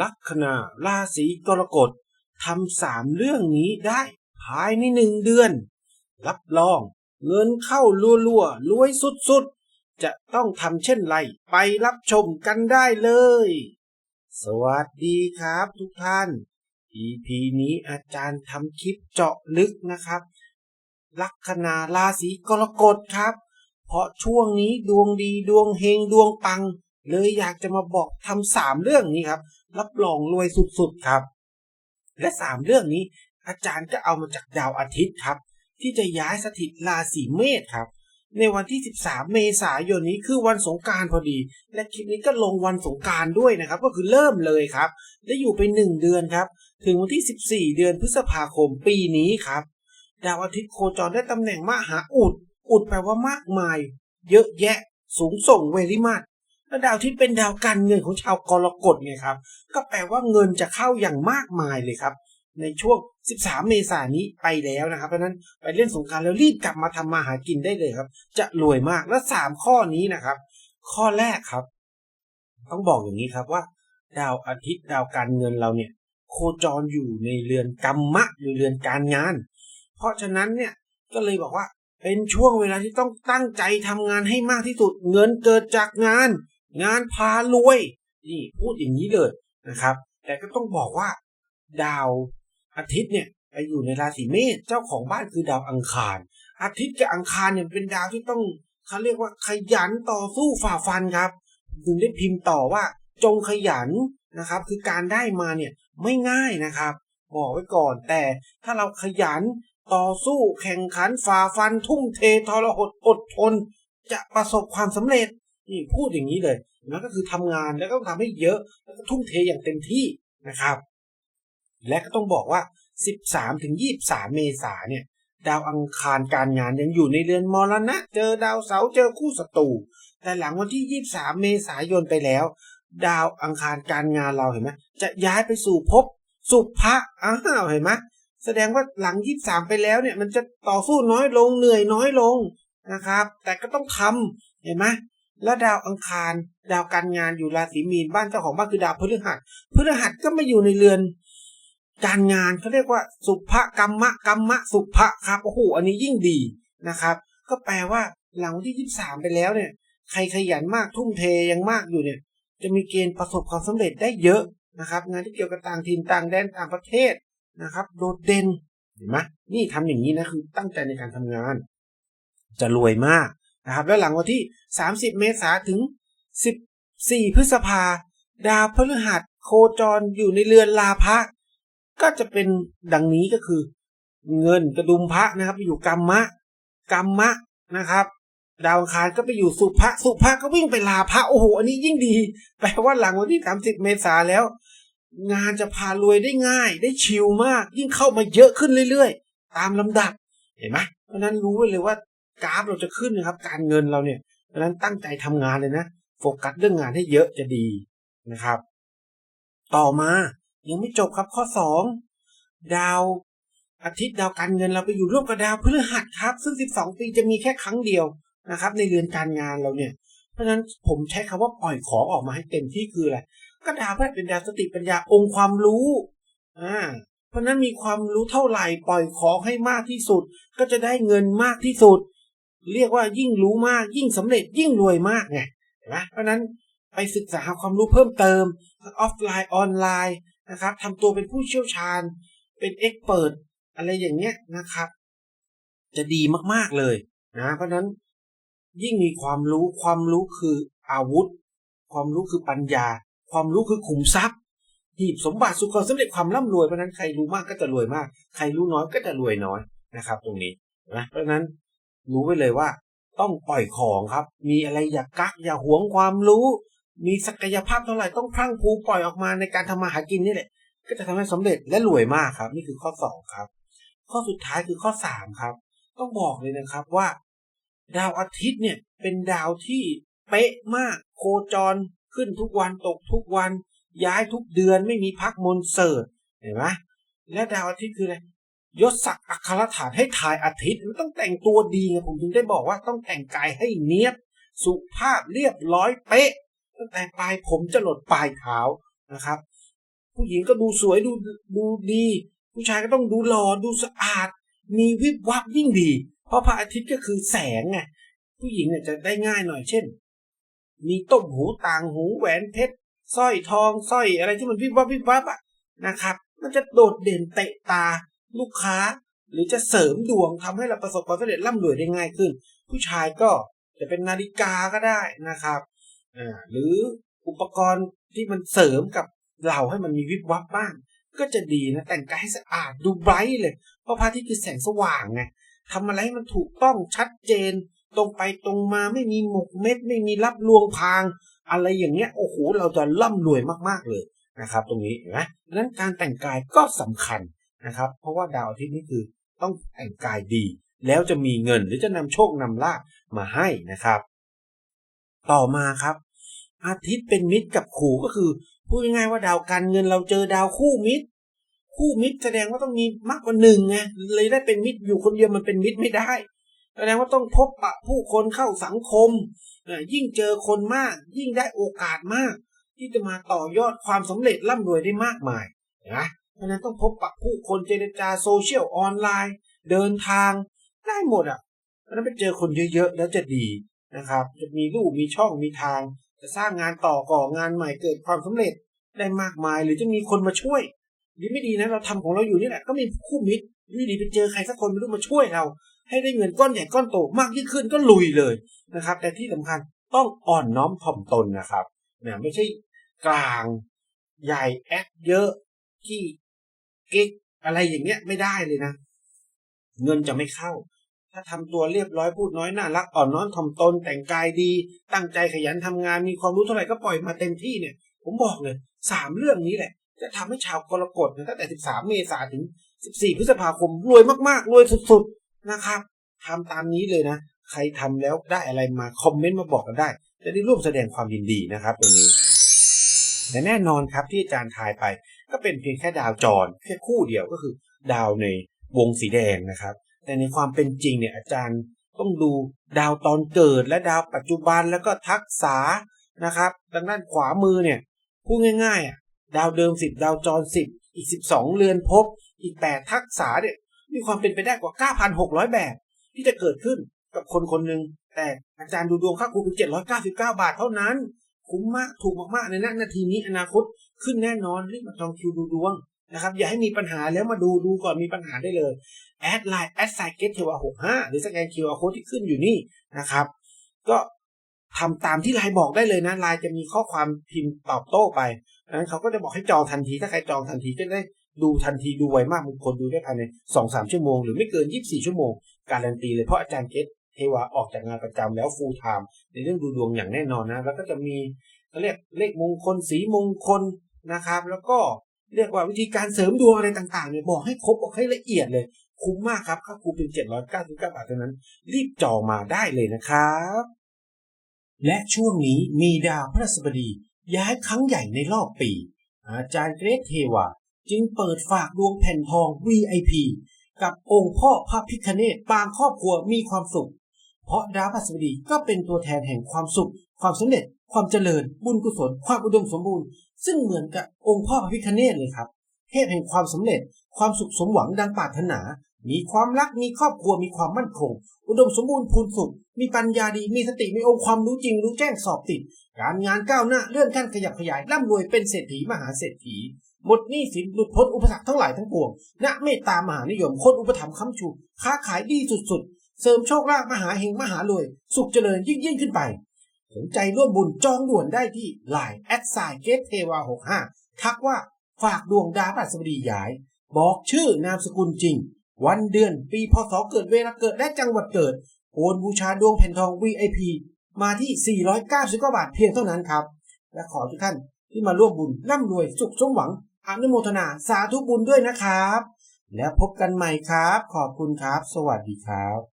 ลัคนาราศีกรกฎทำสามเรื่องนี้ได้ภายในหนึ่งเดือน รับรอง เงินเข้ารัวๆรวยสุดๆ จะต้องทำเช่นไร ไปรับชมกันได้เลย สวัสดีครับทุกท่าน EP นี้อาจารย์ทำคลิปเจาะลึกนะครับ ลัคนาราศีกรกฎครับ เพราะช่วงนี้ดวงดีดวงเฮงดวงปัง เลยอยากจะมาบอกทำสามเรื่องนี้ครับ รับรองรวยสุดๆครับ และสามเรื่องนี้ อาจารย์ก็เอามาจากดาวอาทิตย์ครับ ที่จะย้ายสถิตราศีเมษครับ ในวันที่ 13 เมษายนนี้คือวันสงการพอดี และคลิปนี้ก็ลงวันสงการด้วยนะครับ ก็คือเริ่มเลยครับ และอยู่ไป 1 เดือนครับ ถึงวันที่ 14 เดือนพฤษภาคมปีนี้ครับ ดาวอาทิตย์โคจรได้ตำแหน่งมหาอุด อุดแปลว่ามากมาย เยอะแยะสูงส่งเวลิมาต และดาวอาทิตย์เป็นดาวการเงินของชาวกรกฎไงครับ ก็แปลว่าเงินจะเข้าอย่างมากมายเลยครับ ในช่วง 13 เมษายนนี้ไปแล้วนะครับ เพราะนั้นไปเล่นสงการแล้วรีบกลับมาทำมาหากินได้เลยครับ จะรวยมากและ 3 ข้อนี้นะครับ ข้อแรกครับ ต้องบอกอย่างนี้ครับว่า ดาวอาทิตย์ดาวการเงินเราเนี่ย โคจรอยู่ในเรือนกรรมะหรือเรือนการงาน เพราะฉะนั้นเนี่ยก็เลยบอกว่าเป็นช่วงเวลาที่ต้องตั้งใจทำงานให้มากที่สุด เงินเกิดจากงาน งานพารวยนี่พูดอย่างนี้เลยนะครับ แต่ก็ต้องบอกว่า ดาวอาทิตย์เนี่ยไปอยู่ในราศีเมษเจ้าของบ้านคือดาวอังคาร อาทิตย์กับอังคารเนี่ยเป็นดาวที่ต้องเขาเรียกว่าขยันต่อสู้ฝ่าฟันครับถึงได้พิมพ์ต่อว่าจงขยันนะครับ คือการได้มาเนี่ยไม่ง่ายนะครับ บอกไว้ก่อนแต่ถ้าเราขยันต่อสู้แข่งขันฝ่าฟันทุ่มเททรหดอดทน จะประสบความสำเร็จ นี่พูดอย่างนี้เลยนั่นก็คือทำงานแล้วก็ทำให้เยอะ แล้วก็ทุ่มเทอย่างเต็มที่นะครับ และก็ต้องบอกว่า 13ถึง23 เมษาเนี่ย ดาวอังคารการงานยังอยู่ในเรือนมรณะ เจอดาวเสาเจอคู่ศัตรูแต่หลังวันที่ 23 เมษายนไปแล้ว ดาวอังคารการงานเราเห็นไหมจะย้ายไปสู่ภพสุภะอ้าวเห็นไหมแสดงว่าหลัง 23 ไปแล้วเนี่ย มันจะต่อสู้น้อยลงเหนื่อยน้อยลงนะครับ แต่ก็ต้องทำเห็นไหม แล้วดาวอังคาร ดาวการงานอยู่ราศีมีนบ้านเจ้าของบ้านคือดาวพฤหัสพฤหัสก็มาอยู่ในเรือน การงานเขาเรียกว่า สุภกรรมะกรรมะสุภะครับโอ้โหอันนี้ยิ่งดีนะครับ ก็แปลว่าหลังวันที่23ไปแล้วเนี่ย ใครขยันมากทุ่มเทยังมากอยู่เนี่ย จะมีเกณฑ์ประสบความสำเร็จได้เยอะนะครับ งานที่เกี่ยวกับต่างถิ่นต่างแดนต่างประเทศนะครับ โดดเด่นเห็นไหมนี่ทำอย่างนี้นะคือตั้งใจในการทำงาน จะรวยมาก นะครับแล้วหลังวันที่ 30 เมษาถึง 14 พฤษภา ดาวพฤหัสโคจรอยู่ในเรือนลาภะก็จะเป็นดังนี้ก็คือ เงินกระดุมพระนะครับ ไปอยู่กรรมะกรรมะนะครับ ดาวอังคารก็ไปอยู่สุภะสุภะก็วิ่งไปลาภะโอ้โหอันนี้ยิ่งดีแปลว่าหลังวันที่ 30 เมษาแล้ว งานจะพารวยได้ง่าย ได้ชิลมาก ยิ่งเข้ามาเยอะขึ้นเรื่อยๆ ตามลำดับเห็นไหมเพราะนั้นรู้ไว้เลยว่า กราฟเราจะขึ้นนะครับ การเงินเราเนี่ยเพราะนั้นตั้งใจทำงานเลยนะ โฟกัสเรื่องงานให้เยอะจะดีนะครับ ต่อมายังไม่จบครับข้อสองดาวอาทิตย์ดาวการเงินเราไปอยู่ร่วมกับดาวพฤหัสครับ ซึ่ง 12 ปีจะมีแค่ครั้งเดียวนะครับ ในเรือนการงานเราเนี่ย เพราะฉะนั้นผมใช้คำว่าปล่อยของออกมาให้เต็มที่คืออะไรก็ดาวพฤหัสเป็นดาวสติปัญญาองค์ความรู้อ่าเพราะนั้นมีความรู้เท่าไหร่ปล่อยของให้มากที่สุด ก็จะได้เงินมากที่สุด เรียกว่ายิ่งรู้มาก ยิ่งสำเร็จยิ่งรวยมากไงเห็นไหมเพราะนั้นไปศึกษาหาความรู้เพิ่มเติมออฟไลน์ออนไลน์นะครับทำตัวเป็นผู้เชี่ยวชาญ เป็นเอ็กเปิดอะไรอย่างเงี้ยนะครับ จะดีมากๆเลยนะเพราะนั้นยิ่งมีความรู้ความรู้คืออาวุธ ความรู้คือปัญญา ความรู้คือขุมทรัพย์หีบสมบัติสุขความสำเร็จความร่ำรวยเพราะนั้นใครรู้มากก็จะรวยมาก ใครรู้น้อยก็จะรวยน้อยนะครับ ตรงนี้นะเพราะนั้น รู้ไว้เลยว่า ต้องปล่อยของครับ มีอะไรอย่ากักอย่าหวงความรู้ มีศักยภาพเท่าไหร่ต้องพรั่งพรูปล่อยออกมาในการทำมาหากินนี่แหละ ก็จะทำให้สำเร็จและรวยมากครับ นี่คือข้อสองครับ ข้อสุดท้ายคือข้อสามครับ ต้องบอกเลยนะครับว่า ดาวอาทิตย์เนี่ยเป็นดาวที่เป๊ะมากโคจรขึ้นทุกวันตกทุกวันย้ายทุกเดือนไม่มีพักมนเสิร์ตเห็นไหมและดาวอาทิตย์คืออะไร ยศศักดิ์อัครฐานให้ทายอาทิตย์มันต้องแต่งตัวดีไงผมถึงได้บอกว่าต้องแต่งกายให้เนียบ สุภาพเรียบร้อยเป๊ะ ตั้งแต่ปลายผมจะหลดปลายเท้านะครับ ผู้หญิงก็ดูสวยดูดูดี ผู้ชายก็ต้องดูหล่อดูสะอาด มีวิบวับยิ่งดี เพราะพระอาทิตย์ก็คือแสงไงผู้หญิงเนี่ยจะได้ง่ายหน่อยเช่น มีต้มหูต่างหูแหวนเพชรสร้อยทองสร้อยอะไรที่มันวิบวับวิบวับอะนะครับ มันจะโดดเด่นเตะตา ลูกค้า หรือจะเสริมดวงทำให้เราประสบความสำเร็จร่ำรวยได้ง่ายขึ้น ผู้ชายก็จะเป็นนาฬิกาก็ได้นะครับอ่าหรืออุปกรณ์ที่มันเสริมกับเราให้มันมีวิบวับบ้าง ก็จะดีนะแต่งกายให้สะอาดดูไบรท์เลย เพราะพระอาทิตย์คือแสงสว่างไงทำอะไรให้มันถูกต้องชัดเจน ตรงไปตรงมาไม่มีหมกเม็ด ไม่มีรับลวงพาง อะไรอย่างเงี้ยโอ้โหเราจะร่ำรวยมากๆเลยนะครับ ตรงนี้เห็นไหมดังนั้นการแต่งกายก็สำคัญ นะครับ เพราะว่าดาวอาทิตย์นี่คือต้องแต่งกายดี แล้วจะมีเงินหรือจะนำโชคนำลาภมาให้นะครับ ต่อมาครับ อาทิตย์เป็นมิตรกับขู่ก็คือพูดง่ายๆว่าดาวการเงินเราเจอดาวคู่มิตร คู่มิตรแสดงว่าต้องมีมากกว่าหนึ่งไงเลยได้เป็นมิตรอยู่คนเดียวมันเป็นมิตรไม่ได้แสดงว่าต้องพบปะผู้คนเข้าสังคม ยิ่งเจอคนมาก ยิ่งได้โอกาสมาก ที่จะมาต่อยอดความสำเร็จร่ำรวยได้มากมายนะ เพราะฉะนั้นต้องพบปะผู้คนเจรจาโซเชียลออนไลน์ เดินทางได้หมดอะเพราะฉะนั้นไปเจอคนเยอะๆ แล้วจะดีนะครับ จะมีลูกมีช่องมีทาง จะสร้างงานต่อก่องานใหม่เกิดความสำเร็จได้มากมาย หรือจะมีคนมาช่วยดีไม่ดีนะเราทำของเราอยู่นี่แหละก็มีคู่มิตรดีไม่ดีไปเจอใครสักคนไม่รู้มาช่วยเรา ให้ได้เงินก้อนใหญ่ก้อนโตมากยิ่งขึ้นก็ลุยเลยนะครับ แต่ที่สำคัญต้องอ่อนน้อมถ่อมตนนะครับเนี่ยไม่ใช่กลาง ใหญ่แอคเยอะที่ ก๊กอะไรอย่างเงี้ยไม่ได้เลยนะ เงินจะไม่เข้า ถ้าทำตัวเรียบร้อยพูดน้อยน่ารักอ่อนน้อมถ่อมตนแต่งกายดี ตั้งใจขยันทำงานมีความรู้เท่าไหร่ก็ปล่อยมาเต็มที่เนี่ย ผมบอกเลยสามเรื่องนี้แหละ จะทำให้ชาวกรกฎตั้งแต่13เมษายนถึง14พฤษภาคมรวยมากๆรวยสุดๆนะครับทำตามนี้เลยนะ ใครทำแล้วได้อะไรมาคอมเมนต์มาบอกกันได้ จะได้ร่วมแสดงความยินดีนะครับตรงนี้และแน่นอนครับที่อาจารย์ทายไป ก็เป็นเพียงแค่ดาวจรแค่คู่เดียวก็คือ ดาวในวงสีแดงนะครับ แต่ในความเป็นจริงเนี่ยอาจารย์ต้องดูดาวตอนเกิดและดาวปัจจุบันแล้วก็ทักษะนะครับดังด้านขวามือเนี่ยพูดง่ายๆอะดาวเดิม 10 ดาวจร 10 อีก 12 เรือนภพอีก 8 ทักษะเนี่ยมีความเป็นไปได้กว่า 9,600 แบบ ที่จะเกิดขึ้นกับคนคนหนึ่งแต่อาจารย์ดูดวงค่าครูเป็น799 บาทเท่านั้น คุ้มมากถูกมากๆในนาทีนี้อนาคต ขึ้นแน่นอนรีบมาจองคิวดูดวงนะครับอย่าให้มีปัญหาแล้วมาดูดูก่อนมีปัญหาได้เลยแอดไลน์แอดไซเกตเทวาหกห้าหรือสแกนคิวอาร์โค้ดที่ขึ้นอยู่นี่นะครับ ก็ทำตามที่ไลน์บอกได้เลยนะไลน์จะมีข้อความพิมพ์ตอบโต้ไปดังนั้นเขาก็จะบอกให้จองทันที ถ้าใครจองทันทีจะได้ดูทันทีดูไวมากบางคนดูได้ภายในสองสามชั่วโมง หรือไม่เกินยี่สิบสี่ชั่วโมง การันตีเลยเพราะอาจารย์เกตเทวาออกจากงานประจำแล้วฟูลไทม์ในเรื่องดูดวงอย่างแน่นอนนะ แล้วก็จะมีเขาเรียกเลขมงคลสีมงคล นะครับ แล้วก็เรียกว่าวิธีการเสริมดวงอะไรต่างๆเนี่ยบอกให้ครบบอกให้ละเอียดเลย คุ้มมากครับค่าครูเป็น 799 บาทเท่านั้น รีบจองมาได้เลยนะครับ และช่วงนี้มีดาวพฤหัสบดีย้ายครั้งใหญ่ในรอบปี อาจารย์เกรทเทวาจึงเปิดฝากดวงแผ่นทอง VIP กับองค์พ่อพระพิคเนตบางครอบครัวมีความสุข เพราะดาวพฤหัสบดีก็เป็นตัวแทนแห่งความสุข ความสำเร็จ ความเจริญ บุญกุศล ความอุดมสมบูรณ์ ซึ่งเหมือนกับองค์พ่อพระพิคเนตเลยครับเทพแห่งความสำเร็จ ความสุขสมหวังดังปรารถนา มีความรัก มีครอบครัว มีความมั่นคง อุดมสมบูรณ์พูนสุข มีปัญญาดี มีสติ มีองค์ความรู้จริง รู้แจ้งสอบติด การงานก้าวหน้า เลื่อนขั้นขยับขยาย ร่ำรวยเป็นเศรษฐีมหาเศรษฐี หมดหนี้สิน หลุดพ้นอุปสรรคทั้งหลายทั้งปวง ณ เมตตามหานิยม คนอุปถัมภ์ค้ำชู ค้าขายดีสุดๆ เสริมโชคลาภมหาเฮงมหารวย สุขเจริญยิ่งยิ่งขึ้นไป สนใจร่วมบุญจองด่วนได้ที่ Line แอดไซเกตเทวา65 ทักว่าฝากดวงดาวพฤหัสบดีย้าย บอกชื่อนามสกุลจริง วันเดือนปีพศเกิดเวลาเกิดและจังหวัดเกิดโอนบูชาดวงแผ่นทอง VIP มาที่ 499บาทเพียงเท่านั้นครับ และขอทุกท่านที่มาร่วมบุญร่ำรวยสุขสมหวังอนุโมทนาสาธุบุญด้วยนะครับ แล้วพบกันใหม่ครับ ขอบคุณครับ สวัสดีครับ